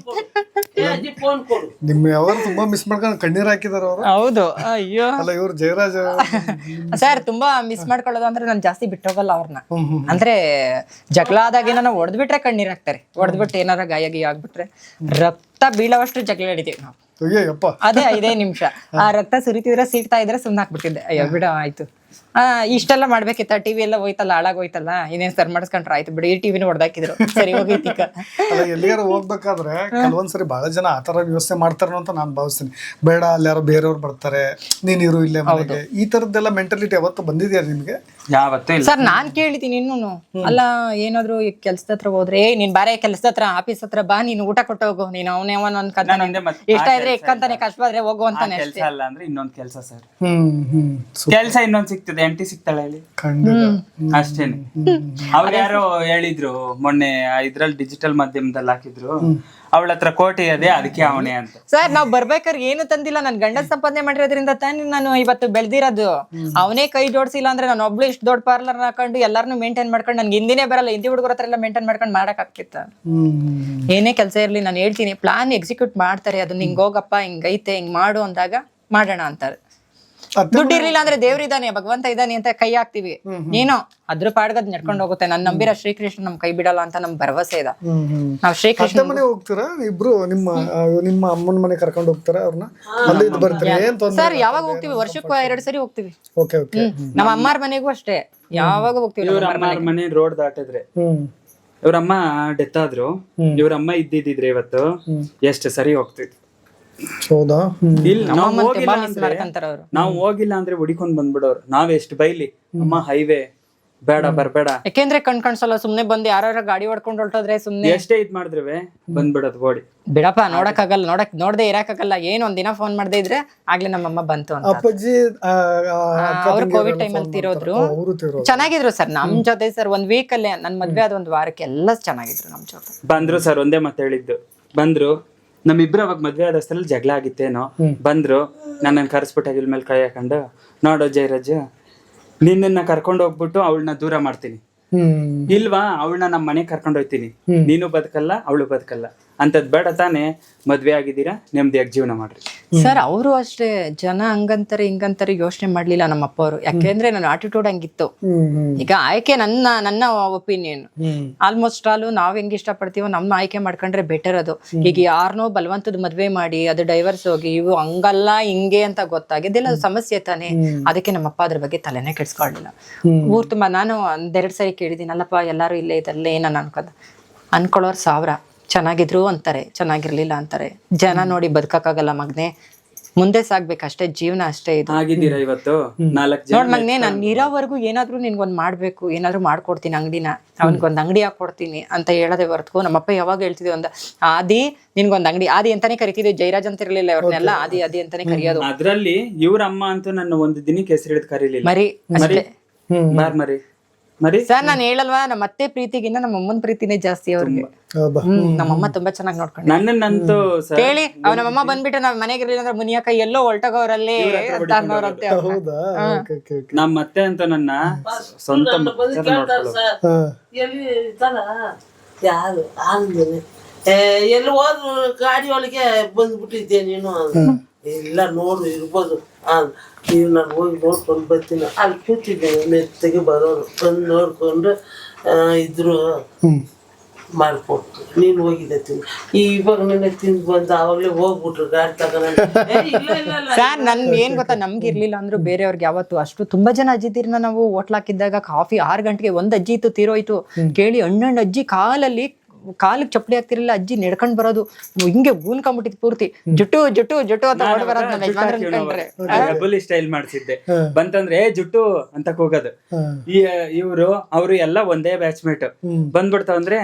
Speaker 4: ಅಜ್ಜಿ ಫೋನ್ ಕೊಡು.
Speaker 3: ನಿಮ್ ಯಾವಾಗ ತುಂಬಾ ಮಿಸ್ ಮಾಡ್ಕೊಂಡು ಕಣ್ಣೀರ್ ಹಾಕಿದಾರ ಅವ್ರು.
Speaker 1: ಹೌದು. ಅಯ್ಯೋ.
Speaker 3: ಅಲ್ಲ ಇವ್ರು ಜಯರಾಜ್ <laughs>
Speaker 1: ಸರ್ ತುಂಬಾ ಮಿಸ್ ಮಾಡ್ಕೊಳ್ಳೋದು ಅಂದ್ರೆ ನಾನು ಜಾಸ್ತಿ ಬಿಟ್ಟೋಗಲ್ಲ ಅವ್ರನ್ನ ಅಂದ್ರೆ ಜಗಳ ಆದಾಗ ಏನಾರ ಹೊಡೆದ್ಬಿಟ್ರೆ ಕಣ್ಣೀರ್ ಹಾಕ್ತಾರೆ. ಹೊಡೆದ್ಬಿಟ್ಟು ಏನಾರ ಗಾಯ ಗೀಯ ಆಗ್ಬಿಟ್ರೆ ರಕ್ತ ಬೀಳವಷ್ಟು ಜಗಳ ಹಿಡಿತೀವಿ ನಾವು. ಅದೇ ಐದೇ ನಿಮಿಷ. ಆ ರಕ್ತ ಸುರಿತಿದ್ರೆ ಸೀಟ್ತಾ ಇದ್ರೆ ಸುಮ್ಮನೆ ಹಾಕ್ಬಿಟ್ಟಿದ್ದೆ ಅಯ್ಯೋ ಬಿಡ ಆಯ್ತು. ಆ ಇಷ್ಟೆಲ್ಲ ಮಾಡ್ಬೇಕಿತ್ತ ಟಿವಿ ಎಲ್ಲ ಹೋಯ್ತಲ್ಲ ಹಾಳಾಗೋಯ್ತಲ್ಲ ಇನ್ನೇನ್ ಸರ್ ಮಾಡಿಸ್ಕೊಂಡ್ರ ಆಯ್ತು ಬಿಡಿ ಈ ಟಿವಿನ ಹೊಡೆದಾಕಿದ್ರು. ಸರಿ ಹೋಗೈತಿಕ
Speaker 3: ಅಲ್ಲ ಎಲ್ಲಿಗಾರ ಹೋಗ್ಬೇಕಾದ್ರೆ ಕೆಲವೊಂದ್ಸರಿ ಬಹಳ ಜನ ಆತರ ತರ ವ್ಯವಸ್ಥೆ ಮಾಡ್ತಾರೋ ಅಂತ ನಾನು ಭಾವಿಸ್ತೀನಿ. ಬೇಡ ಅಲ್ಲಿ ಯಾರೋ ಬೇರೆಯವ್ರು ಬರ್ತಾರೆ ನೀನ್ ಇರು ಇಲ್ಲೇ ಮನೆಗೆ. ಈ ತರದ್ದೆಲ್ಲ ಮೆಂಟಾಲಿಟಿ ಯಾವತ್ತು ಬಂದಿದ್ಯಾ ನಿಮ್ಗೆ?
Speaker 2: ಯಾವತ್ತೂ ಇಲ್ಲ.
Speaker 1: ಸರ್ ನಾನ್ ಕೇಳಿದೀನಿ ಇನ್ನೂನು. ಅಲ್ಲ ಏನಾದ್ರು ಈ ಕೆಲ್ಸದ ಹತ್ರ ಹೋದ್ರೆ ಏ ನೀನ್ ಬಾರೆ ಕೆಲ್ಸದ ಹತ್ರ ಆಫೀಸ್ ಹತ್ರ ಬಾ ನೀನ್ ಊಟ ಕೊಟ್ಟು ಹೋಗು ನೀನ್ ಅವನೇ ಅವನ್
Speaker 2: ನಾನು ಹಿಂದೆ
Speaker 1: ಅನ್ಕಂತಾನೆ
Speaker 2: ಮತ್ತೆ
Speaker 1: ಇಷ್ಟ ಇದ್ರೆ
Speaker 2: ಕೆಲ್ಸ
Speaker 1: ಇಕ್ಕಂತಾನೆ ಕಷ್ಟ ಆದ್ರೆ ಹೋಗು ಅಂತಾನೆ
Speaker 2: ಕೆಲಸ
Speaker 1: ಅಷ್ಟೇ.
Speaker 2: ಅಲ್ಲ ಅಂದ್ರೆ ಇನ್ನೊಂದ್ ಕೆಲಸ ಸರ್
Speaker 3: ಹ್ಮ್ ಹ್ಮ್
Speaker 2: ಕೆಲಸ ಇನ್ನೊಂದ್ ಸಿಗ್ತದೆ. ಎಂಟಿ ಸಿಗ್ತಾಳೆ ಹೇಳಿ
Speaker 3: ಖಂಡಿತ.
Speaker 2: ಅಷ್ಟೇನೆ. ಅವ್ರು ಯಾರೋ ಹೇಳಿದ್ರು ಮೊನ್ನೆ ಇದ್ರಲ್ಲಿ ಡಿಜಿಟಲ್ ಮಾಧ್ಯಮದಲ್ಲಿ ಹಾಕಿದ್ರು. ಅವಳ ಹತ್ರ ಕೋಟಿ ಅದೇ ಅದಕ್ಕೆ ಅವನೇ ಅಂತ.
Speaker 1: ಸರ್ ನಾವ್ ಬರ್ಬೇಕಾದ್ರೆ ಏನು ತಂದಿಲ್ಲ. ನನ್ ಗಂಡ ಸಂಪಾದನೆ ಮಾಡಿರೋದ್ರಿಂದ ತಾನೇ ನಾನು ಇವತ್ತು ಬೆಳ್ದಿರೋದು. ಅವನೇ ಕೈ ಜೋಡಿಸಿಲ್ಲ ಅಂದ್ರೆ ನಾನು ಒಬ್ಳು ಇಷ್ಟು ದೊಡ್ಡ ಪಾರ್ಲರ್ ಹಾಕೊಂಡು ಎಲ್ಲಾರನು ಮೇಂಟೈನ್ ಮಾಡ್ಕೊಂಡು ನನ್ಗೆ ಹಿಂದಿನೇ ಬರಲ್ಲ. ಹಿಂದಿ ಹುಡುಗರ ಹತ್ರ ಎಲ್ಲ ಮೇಂಟೈನ್ ಮಾಡ್ಕೊಂಡು ಮಾಡಕ್ ಆಗ್ತಿತ್ತ ಏನೇ ಕೆಲಸ ಇರ್ಲಿ ನಾನು ಹೇಳ್ತೀನಿ. ಪ್ಲಾನ್ ಎಕ್ಸಿಕ್ಯೂಟ್ ಮಾಡ್ತಾರೆ. ಅದನ್ನ ಹಿಂಗ್ ಹೋಗಪ್ಪ ಹಿಂಗೈತೆ ಹಿಂಗ್ ಮಾಡು ಅಂದಾಗ ಮಾಡೋಣ ಅಂತಾರೆ.
Speaker 3: ಅತ್ತೆ
Speaker 1: ದುಡ್ಡು ಇರ್ಲಿಲ್ಲ ಅಂದ್ರೆ ದೇವ್ರಿದ್ದಾನೆ ಭಗವಂತ ಇದ್ದಾನೆ ಅಂತ ಕೈ ಹಾಕ್ತಿವಿ. ನೀನು ಅದ್ರ ಪಾಡ್ಗದ್ ನಡ್ಕೊಂಡು ಹೋಗುತ್ತೆ. ನನ್ ನಂಬಿರ ಶ್ರೀಕೃಷ್ಣ ನಮ್ ಕೈ ಬಿಡಲ್ಲ ಅಂತ ನಮ್ ಭರವಸೆ ಇದೆ. ನಾವ್ ಶ್ರೀಕೃಷ್ಣ
Speaker 3: ಮನೆ ಹೋಗ್ತೀರಾ? ಇಬ್ರು ನಿಮ್ಮ ನಿಮ್ಮ ಅಮ್ಮನ ಮನೆ ಕರ್ಕೊಂಡು ಹೋಗ್ತಾರ ಅವ್ರನ್ನ ಅಲ್ಲಿ ಇದ್ದು ಬರ್ತೀರಾ? ಏನ್ ತೊಂದ್ರೆ
Speaker 1: ಸರ್ ಯಾವಾಗ ಹೋಗ್ತಿವಿ? ವರ್ಷಕ್ಕೂ ಎರಡ್ ಸರಿ ಹೋಗ್ತಿವಿ.
Speaker 3: Okay okay.
Speaker 1: ನಮ್ಮ ಅಮ್ಮಾರ್ ಮನೆಗೂ ಅಷ್ಟೇ. ಯಾವಾಗ ಹೋಗ್ತಿವಿ
Speaker 2: ಇವ್ರ ಮನೆ ರೋಡ್ ದಾಟಿದ್ರೆ. ಇವ್ರಮ್ಮ ಡೆತ್ ಆದ್ರು. ಇವ್ರಮ್ಮ ಇದ್ದಿದ್ರೆ ಇವತ್ತು ಎಷ್ಟು ಸರಿ ಹೋಗ್ತಿತ್ತು
Speaker 3: ಹೌದಾ?
Speaker 2: ಇಲ್ಲ ನಾವು ಹೋಗಿಲ್ಲ ಅಂದ್ರೆ ನಾವು ಹೋಗಿಲ್ಲ ಅಂದ್ರೆ ಹುಡಿಕೊಂಡ್ ಬಂದ್ಬಿಡೋರು. ನಾವ್ ಎಷ್ಟು ಬೈಲಿ ಅಮ್ಮ ಹೈವೇ ಬೇಡ ಬರ್ಬೇಡ.
Speaker 1: ಯಾಕೆಂದ್ರೆ ಕಣ್ ಕಾಣಿಸಲ್ಲ ಸುಮ್ನೆ ಬಂದು ಯಾರ ಗಾಡಿ ಹೊಡ್ಕೊಂಡು ಹೊರಟೋದ್ರೆ ಸುಮ್ನೆ.
Speaker 2: ಎಷ್ಟೇ ಇದ್ ಮಾಡಿದ್ರೆ ಬಂದ್ಬಿಡೋದು ಓಡಿ
Speaker 1: ಬಿಡಪ್ಪ ನೋಡಕ್ಕಾಗಲ್ಲ ನೋಡಕ್ ನೋಡದೆ ಇರಕ್ಕಾಗಲ್ಲ ಏನ್ ಒಂದ್ ದಿನ ಫೋನ್ ಮಾಡದೆ ಇದ್ರೆ ಆಗ್ಲೇ ನಮ್ಮಮ್ಮ ಬಂತು ಅಂತ.
Speaker 3: ಅಪ್ಪಾಜಿ
Speaker 1: ಅವ್ರು ಕೋವಿಡ್ ಟೈಮ್ ಅಲ್ಲಿ ತಿರೋದ್ರು.
Speaker 3: ತಿರೋದ್ರು.
Speaker 1: ಚೆನ್ನಾಗಿದ್ರು ಸರ್ ನಮ್ ಜೊತೆ ಸರ್ ಒಂದ್ ವೀಕ್ ಅಲ್ಲೇ ನನ್ ಮದ್ವೆ ಆದ ಒಂದ್ ವಾರಕ್ಕೆ ಎಲ್ಲ ಚೆನ್ನಾಗಿದ್ರು ನಮ್ ಜೊತೆ.
Speaker 2: ಬಂದ್ರು ಸರ್ ಒಂದೇ ಮಾತು ಹೇಳಿದ್ದು. ಬಂದ್ರು ನಮ್ಮಿಬ್ರು ಅವಾಗ ಮದ್ವೆ ಆದ ಜಗಳ ಆಗಿತ್ತೇನೋ ಬಂದ್ರು ನನ್ನನ್ನು ಕರೆಸ್ಬಿಟ್ಟು ಅಗಿಲ್ ಮೇಲೆ ಕೈ ಹಾಕೊಂಡು ನೋಡೋ ಜಯರಾಜ ನಿನ್ನ ಕರ್ಕೊಂಡು ಹೋಗ್ಬಿಟ್ಟು ಅವಳನ್ನ ದೂರ ಮಾಡ್ತೀನಿ. ಇಲ್ವಾ ಅವಳನ್ನ ನಮ್ಮ ಮನೆಗೆ ಕರ್ಕೊಂಡು ಹೋಯ್ತೀನಿ. ನೀನು ಬದುಕಲ್ಲ ಅವಳು ಬದುಕಲ್ಲ. ಅಂತದ್ ಬೇಡ ತಾನೇ ಮದ್ವೆ ಆಗಿದ್ದೀರಾ ನೆಮ್ಮದಿಯಾಗಿ ಜೀವನ ಮಾಡ್ರಿ.
Speaker 1: ಸರ್ ಅವರು ಅಷ್ಟೇ ಜನ ಹಂಗಂತಾರೆ ಹಿಂಗಂತಾರೆ ಯೋಚನೆ ಮಾಡ್ಲಿಲ್ಲ ನಮ್ಮ ಅಪ್ಪ ಅವರು ಯಾಕೆಂದ್ರೆ ನನ್ನ ಆಟಿಟ್ಯೂಡ್ ಹಂಗಿತ್ತು. ಈಗ ಆಯ್ಕೆ ನನ್ನ ನನ್ನ ಒಪಿನಿಯನ್ ಆಲ್ಮೋಸ್ಟ್ ಆಲ್ ನಾವ್ ಹೆಂಗ್ ಇಷ್ಟ ಪಡ್ತೀವೋ ನಮ್ಮ ಆಯ್ಕೆ ಮಾಡ್ಕೊಂಡ್ರೆ ಬೆಟರ್ ಅದು. ಈಗ ಯಾರನ್ನೋ ಬಲವಂತದ ಮದ್ವೆ ಮಾಡಿ ಅದು ಡೈವರ್ಸ್ ಹೋಗಿ ಇವು ಹಂಗಲ್ಲ ಹಿಂಗೆ ಅಂತ ಗೊತ್ತಾಗಿದ್ದೆಲ್ಲ ಸಮಸ್ಯೆ ತಾನೇ. ಅದಕ್ಕೆ ನಮ್ಮ ಅಪ್ಪ ಅದ್ರ ಬಗ್ಗೆ ತಲೆನೇ ಕೆಡ್ಸ್ಕೊಳ್ಳಿಲ್ಲ ಊರ್ ತುಂಬಾ ನಾನು ಒಂದೆರಡ್ ಸರಿ ಕೇಳಿದೀನಲ್ಲಪ್ಪ ಎಲ್ಲಾರು ಇಲ್ಲೇ ಇದಲ್ಲೇ ಏನ ಅನ್ಕೋದ ಅನ್ಕೊಳ್ಳೋರ್ ಸಾವಿರ. ಚೆನ್ನಾಗಿದ್ರು ಅಂತಾರೆ ಚೆನ್ನಾಗಿರ್ಲಿಲ್ಲ ಅಂತಾರೆ. ಜನ ನೋಡಿ ಬದುಕಕ್ಕಾಗಲ್ಲ ಮಗ್ನೆ. ಮುಂದೆ ಸಾಗ್ಬೇಕು ಅಷ್ಟೇ ಜೀವನ ಅಷ್ಟೇ ಇದು.
Speaker 2: ಆಗಿದ್ದೀರಾ ಇವತ್ತು? ನಾಲ್ಕು
Speaker 1: ನೋಡ್ ಮಗ್ನೆ ನಾನು ಇರೋವರೆಗೂ ಏನಾದ್ರೂ ನಿನ್ಗೊಂದ್ ಮಾಡ್ಬೇಕು ಏನಾದ್ರೂ ಮಾಡ್ಕೊಡ್ತೀನಿ ಅಂಗಡಿನ. ಅವನ್ಗೊಂದ್ ಅಂಗಡಿ ಹಾಕೊಡ್ತೀನಿ ಅಂತ ಹೇಳದೆ ಹೊರತು ನಮ್ಮಪ್ಪ ಯಾವಾಗ ಹೇಳ್ತಿದ್ವಿ ಒಂದ್ ಆದಿ ನಿನ್ಗೊಂದ್ ಅಂಗಡಿ. ಆದಿ ಅಂತಾನೆ ಕರಿತಿದ್ವಿ ಜೈರಾಜ್ ಅಂತ ಇರ್ಲಿಲ್ಲ ಅವ್ರನ್ನೆಲ್ಲ. ಆದಿ ಆದಿ ಅಂತಾನೆ ಕರೆಯೋದು.
Speaker 2: ಅದ್ರಲ್ಲಿ ಇವ್ರ ಅಮ್ಮ ಅಂತೂ ನನ್ನ ಒಂದು ದಿನಕ್ಕೆ ಹೆಸರು ಹಿಡಿದು ಕರೀಲಿಲ್ಲ.
Speaker 1: ಮರಿ
Speaker 2: ಮರಿ.
Speaker 1: ಸರ್ ನಾನು ಹೇಳಲ್ವಾ ನಮ್ಮ ಅತ್ತೆ ಪ್ರೀತಿಗಿಂತ ನಮ್ಮ ಅಮ್ಮನ ಪ್ರೀತಿನೇ ಜಾಸ್ತಿ ಅವ್ರಿಗೆ. ನಮ್ಮಮ್ಮ ತುಂಬಾ ಚೆನ್ನಾಗಿ ನೋಡ್ಕೊಂಡು
Speaker 2: ನನ್ನನ್ನಂತೂ ಸರ್
Speaker 1: ಕೇಳಿ ಅವ್ ನಮ್ಮಮ್ಮ ಬಂದ್ಬಿಟ್ಟು ನಾವ್ ಮನೆಗೆ ಇರಲಿಲ್ಲ ಅಂದ್ರೆ ಮುನಿಯಕ್ಕ ಎಲ್ಲೋ ಹೊಲ್ಟೋಗವ್ರಲ್ಲಿ ಅಂತ ಅನ್ನೋರಂತೆ
Speaker 3: ಹೌದಾ? Okay okay okay.
Speaker 2: ನಮ್ಮ ಅತ್ತೆ ಅಂತ ನನ್ನ ಸ್ವಂತ
Speaker 4: ಎಲ್ಲಿ ಹೋದ್ರು ಗಾಡಿ ಒಳಗೆ ಬಂದ್ಬಿಟ್ಟಿದ್ದೆ ನೀನು. ಇಲ್ಲ ನೋಡು ಇರ್ಬೋದು. ಆ ನೀವು ನಾನು ಹೋಗಿ ನೋಡ್ಕೊಂಡು ಬರ್ತೀನಿ. ಅಲ್ಲಿ ಕೂತಿದ್ದೆ ಮೆತ್ತಗೆ ಬರೋರು. ಬಂದು ನೋಡ್ಕೊಂಡು ಆ, ಇದ್ರು
Speaker 3: ಹ್ಮ್.
Speaker 4: ನೀನ್ ಹೋಗಿದ್ದೆ ತಿಂದು ಇವಾಗ ನಿನ್ನೆ ತಿಂದು ಬಂದು ಅವಾಗಲೇ ಹೋಗ್ಬಿಟ್ರು ಗಾಡಿ ತಗೊಂಡು ಏ, ಇಲ್ಲ ಇಲ್ಲ ಇಲ್ಲ
Speaker 1: ಸರ್ ನನ್ ಏನ್ ಗೊತ್ತಾ? ನಮ್ಗೆ ಇರ್ಲಿಲ್ಲ ಅಂದ್ರೂ ಬೇರೆಯವ್ರಿಗೆ ಯಾವತ್ತು. ಅಷ್ಟು ತುಂಬಾ ಜನ ಅಜ್ಜಿದಿರ್ನ ನಾವು ಹೋಟ್ಲ್ ಹಾಕಿದ್ದಾಗ ಕಾಫಿ ಆರು ಗಂಟೆಗೆ ಒಂದ್ ಅಜ್ಜಿ ಇತ್ತು ತೀರೋಯ್ತು ಕೇಳಿ ಹಣ್ಣಣ್ಣ ಅಜ್ಜಿ ಕಾಲಲ್ಲಿ ಕಾಲಿಗೆ ಚಪ್ಪಲಿ ಹಾಕ್ತಿರಲಿಲ್ಲ ಅಜ್ಜಿ ನೆಡ್ಕೊಂಡ್ ಬರೋದು. ಹಿಂಗೆ ಗೂನ್ಕೊಂಡ್ಬಿಟ್ಟಿದ್ ಪೂರ್ತಿ. ಜುಟ್ಟು ಜುಟ್ಟು ಜುಟ್ಟು ಅಂತ
Speaker 2: ಡಬಲ್ ಸ್ಟೈಲ್ ಮಾಡ್ಸಿದ್ದೆ. ಬಂತಂದ್ರೆ ಏ ಜುಟ್ಟು ಅಂತ ಕೂಗೋದು
Speaker 3: ಹಾ.
Speaker 2: ಈ ಇವರು ಅವರು ಎಲ್ಲ ಒಂದೇ ಬ್ಯಾಚ್ಮೇಟ್ ಬಂದ್ಬಿಡ್ತಾವಂದ್ರೆ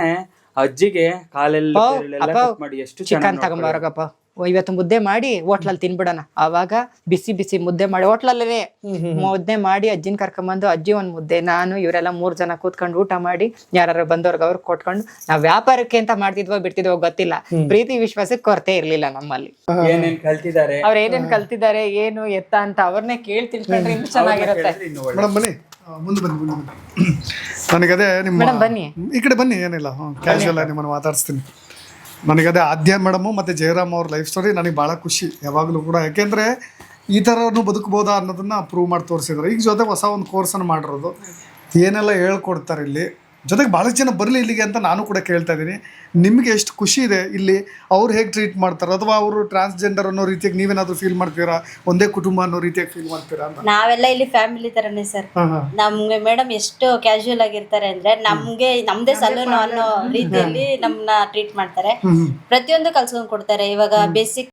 Speaker 2: ಅಜ್ಜಿಗೆ ಕಾಲೆಲ್ಲ ಮಾಡಿ ಎಷ್ಟು
Speaker 1: ಚಿಕನ್
Speaker 2: ಚೆನ್ನಾಗಿ
Speaker 1: ತಗೊಂಬಾರಗಪ್ಪ ಇವತ್ತು ಮುದ್ದೆ ಮಾಡಿ ಹೋಟ್ಲಲ್ಲಿ ತಿನ್ಬಿಡೋಣ. ಅವಾಗ ಬಿಸಿ ಬಿಸಿ ಮುದ್ದೆ ಮಾಡಿ ಹೋಟ್ಲಲ್ಲೇ ಮುದ್ದೆ ಮಾಡಿ ಅಜ್ಜಿನ ಕರ್ಕೊಂಬಂದು ಅಜ್ಜಿ ಒಂದ್ ಮುದ್ದೆ ನಾನು ಇವರೆಲ್ಲ ಮೂರ್ ಜನ ಕೂತ್ಕೊಂಡು ಊಟ ಮಾಡಿ ಯಾರು ಬಂದವ್ರಿಗೆ ಅವ್ರಿಗೆ ಕೊಟ್ಕೊಂಡು ನಾವ್ ವ್ಯಾಪಾರಕ್ಕೆ ಅಂತ ಮಾಡ್ತಿದ್ವೋ ಬಿಡ್ತಿದ್ವೋ ಗೊತ್ತಿಲ್ಲ. ಪ್ರೀತಿ ವಿಶ್ವಾಸಕ್ಕೆ ಕೊರತೆ ಇರ್ಲಿಲ್ಲ ನಮ್ಮಲ್ಲಿ.
Speaker 2: ಏನೇನ್ ಕಲ್ತಿದ್ದಾರೆ?
Speaker 1: ಅವ್ರ ಏನೇನ್ ಕಲ್ತಿದ್ದಾರೆ ಏನು ಎತ್ತ ಅಂತ ಅವ್ರನ್ನೇ ಕೇಳಿ ತಿಳ್ಕೊಂಡ್ರೆ ಇನ್ನು ಚೆನ್ನಾಗಿರುತ್ತೆ
Speaker 3: ಮೇಡಮ್ ಬನ್ನಿ. ಮುಂದೆ ಬನ್ನಿ ಮುಂದೆ ಬನ್ನಿ. <clears throat> ನನಗದೇ ನಿಮ್ಮ
Speaker 1: ಮೇಡಮ್ ಬನ್ನಿ.
Speaker 3: ಈ ಕಡೆ ಬನ್ನಿ ಏನಿಲ್ಲ. ಕ್ಯಾಶುವಲ್ ಆಗಿ ನಿಮ್ಮನ್ನು ಮಾತಾಡಿಸ್ತೀನಿ. ನನಗದೇ ಆದ್ಯ ಮೇಡಮು ಮತ್ತು ಜಯರಾಮ್ ಅವ್ರ ಲೈಫ್ ಸ್ಟೋರಿ ನನಗೆ ಭಾಳ ಖುಷಿ, ಯಾವಾಗಲೂ ಕೂಡ. ಯಾಕೆಂದರೆ ಈ ಥರನು ಬದುಕ್ಬೋದಾ ಅನ್ನೋದನ್ನ ಪ್ರೂವ್ ಮಾಡಿ ತೋರಿಸಿದ್ರು. ಈಗ ಜೊತೆ ಹೊಸ ಒಂದು ಕೋರ್ಸನ್ನು ಮಾಡಿರೋದು. ಏನೆಲ್ಲ ಹೇಳ್ಕೊಡ್ತಾರೆ ಇಲ್ಲಿ? ಜೊತೆಗೆ ಭಾಳಷ್ಟು ಜನ ಬರಲಿ ಇಲ್ಲಿಗೆ ಅಂತ ನಾನು ಕೂಡ ಕೇಳ್ತಾ ಇದ್ದೀನಿ. ನಿಮಗೆ ಎಷ್ಟು ಖುಷಿ ಇದೆ ಇಲ್ಲಿ? ಅವ್ರು ಹೇಗೆ ಟ್ರೀಟ್ ಮಾಡ್ತಾರೆ? ಅಥವಾ ಅವರು ಟ್ರಾನ್ಸ್ಜೆಂಡರ್ ಅನ್ನೋ ರೀತಿಯಾಗಿ ನೀವೇನಾದರೂ ಫೀಲ್ ಮಾಡ್ತೀರಾ? ಒಂದೇ ಕುಟುಂಬ ಅನ್ನೋ ರೀತಿಯಾಗಿ ಫೀಲ್ ಮಾಡ್ತೀರಾ ಅಂತ?
Speaker 5: ನಾವೆಲ್ಲ ಇಲ್ಲಿ ಫ್ಯಾಮಿಲಿ ತರನೇ ಸರ್ ನಮಗೆ ಮೇಡಮ್ ಎಷ್ಟು ಕ್ಯಾಶುಯಲ್ ಆಗಿರ್ತಾರೆ ಅಂದ್ರೆ ನಮ್ಗೆ ನಮ್ದೇ ಸಲೂನ್ ಅನ್ನೋ ರೀತಿಯಲ್ಲಿ ನಮ್ಮನ್ನ ಟ್ರೀಟ್ ಮಾಡ್ತಾರೆ. ಪ್ರತಿಯೊಂದು ಕಲ್ಸ್ಕೊಂಡ್ ಕೊಡ್ತಾರೆ. ಇವಾಗ ಬೇಸಿಕ್